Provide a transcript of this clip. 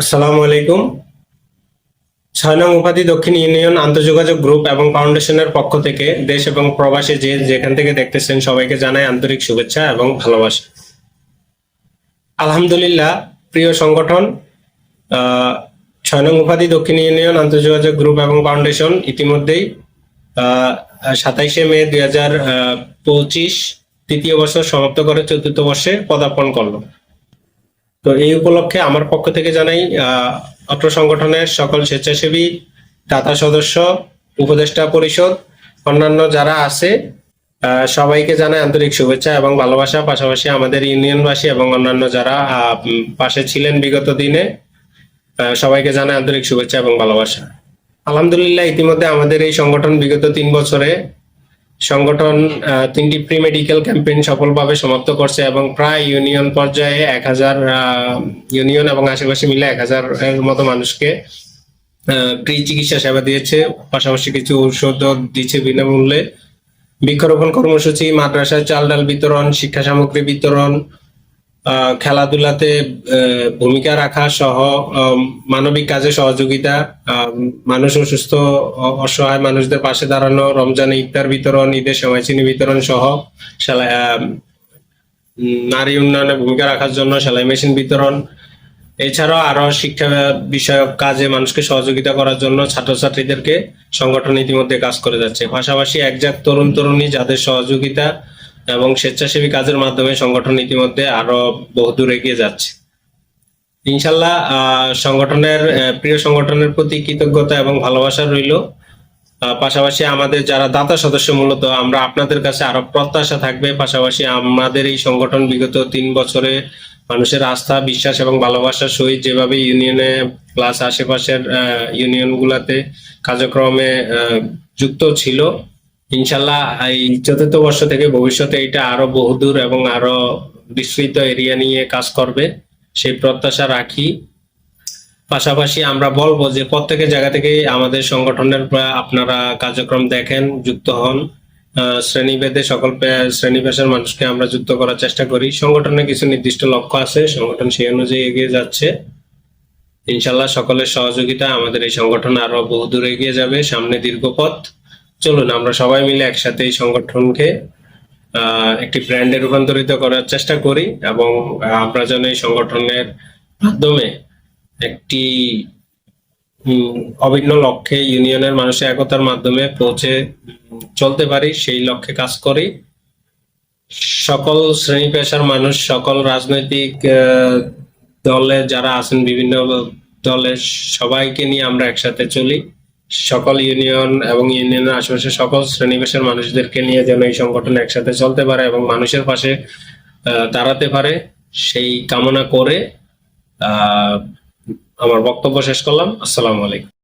আসসালামু আলাইকুম। ছয় নং উপাধি দক্ষিণ ইউনিয়ন আন্তর্যোগাযোগ গ্রুপ এবং ফাউন্ডেশনের পক্ষ থেকে দেশ এবং প্রবাসে যে যেখান থেকে দেখতেছেন সবাইকে জানাই আন্তরিক শুভেচ্ছা এবং ভালোবাসা। আলহামদুলিল্লাহ, প্রিয় সংগঠন ছয় নং উপাধি দক্ষিণ ইউনিয়ন আন্তর্যোগাযোগ গ্রুপ এবং ফাউন্ডেশন ইতিমধ্যেই সাতাইশে মে দুই হাজার পঁচিশ তৃতীয় বছর সমাপ্ত করে চতুর্থ বর্ষে পদার্পণ করল। তো এই উপলক্ষে আমার পক্ষ থেকে জানাই অত্র সংগঠনের সকল স্বেচ্ছাসেবী, দাতা সদস্য, উপদেষ্টা পরিষদ, অন্যান্য যারা আছে সবাইকে জানাই আন্তরিক শুভেচ্ছা এবং ভালোবাসা। পাশাপাশি আমাদের ইউনিয়নবাসী এবং অন্যান্য যারা পাশে ছিলেন বিগত দিনে সবাইকে জানাই আন্তরিক শুভেচ্ছা এবং ভালোবাসা। আলহামদুলিল্লাহ, ইতিমধ্যে আমাদের এই সংগঠন বিগত তিন বছরে সংগঠন তিনটি প্রি মেডিকেল ক্যাম্পেইন সফলভাবে সমাপ্ত করছে এবং প্রায় ইউনিয়ন পর্যায়ে এক হাজার ইউনিয়ন এবং আশেপাশে মিলে এক হাজার এর মতো মানুষকে প্রি চিকিৎসা সেবা দিয়েছে। পাশাপাশি কিছু ঔষধও দিচ্ছে বিনামূল্যে। বৃক্ষরোপণ কর্মসূচি, মাদ্রাসায় চাল ডাল বিতরণ, শিক্ষা সামগ্রী বিতরণ খেলাধুলাতে ভূমিকা রাখা সহ মানবিক কাজে সহযোগিতা মানুষ অসুস্থ অসহায় মানুষদের পাশে দাঁড়ানো, রমজানে ইফতার বিতরণ, ঈদের সময় চিনি বিতরণ সহ নারী উন্নয়নে ভূমিকা রাখার জন্য সেলাই মেশিন বিতরণ। এছাড়াও আরও শিক্ষা বিষয়ক কাজে মানুষকে সহযোগিতা করার জন্য ছাত্রছাত্রীদেরকে সংগঠন ইতিমধ্যে কাজ করে যাচ্ছে। পাশাপাশি একজাক তরুণ তরুণী যাদের সহযোগিতা এবং স্বেচ্ছাসেবী কাজের মাধ্যমে সংগঠন ইতিমধ্যে আরও বহুদূর এগিয়ে যাচ্ছে। ইনশাল্লাহ সংগঠনের প্রিয় সংগঠনের প্রতি কৃতজ্ঞতা এবং ভালোবাসা রইল। পাশাপাশি আমাদের যারা দাতা সদস্য মূলত, আমরা আপনাদের কাছে আরও প্রত্যাশা থাকবে। পাশাপাশি আমাদের এই সংগঠন বিগত তিন বছরে মানুষের আস্থা, বিশ্বাস এবং ভালোবাসার সহিত যেভাবে ইউনিয়নে প্লাস আশেপাশের ইউনিয়ন গুলাতে কার্যক্রমে যুক্ত ছিল ইনশাল্লাহ, এই চতুর্থ বর্ষ থেকে ভবিষ্যতে এটা আরও বহুদূর এবং আরও বিস্তৃত এরিয়া নিয়ে কাজ করবে, সেই প্রত্যাশা রাখি। পাশাপাশি আমরা বলব যে প্রত্যেকের জায়গা থেকে আমাদের সংগঠনের আপনারা কার্যক্রম দেখেন, যুক্ত হন। শ্রেণীভেদে সকল শ্রেণি পেশার মানুষকে আমরা যুক্ত করার চেষ্টা করি। সংগঠনের কিছু নির্দিষ্ট লক্ষ্য আছে, সংগঠন সেই অনুযায়ী এগিয়ে যাচ্ছে। ইনশাল্লাহ সকলের সহযোগিতা আমাদের এই সংগঠন আরও বহুদূর এগিয়ে যাবে, সামনে দীর্ঘ পথ। চলুন, আমরা সবাই মিলে একসাথে এই সংগঠনকে একটি ব্র্যান্ডে রূপান্তরিত করার চেষ্টা করি এবং আমরা যেন এই সংগঠনের মাধ্যমে একটি অভিন্ন লক্ষ্যে ইউনিয়নের মানুষের একতার মাধ্যমে পৌঁছে চলতে পারি, সেই লক্ষ্যে কাজ করি। সকল শ্রেণি পেশার মানুষ, সকল রাজনৈতিক দলে যারা আছেন, বিভিন্ন দলের সবাইকে নিয়ে আমরা একসাথে চলি। সকল ইউনিয়ন এবং ইউনিয়নের আশেপাশে সকল শ্রেণীবেশের মানুষদেরকে নিয়ে যেন এই সংগঠন একসাথে চলতে পারে এবং মানুষের পাশে দাঁড়াতে পারে, সেই কামনা করে আমার বক্তব্য শেষ করলাম। আসসালামু আলাইকুম।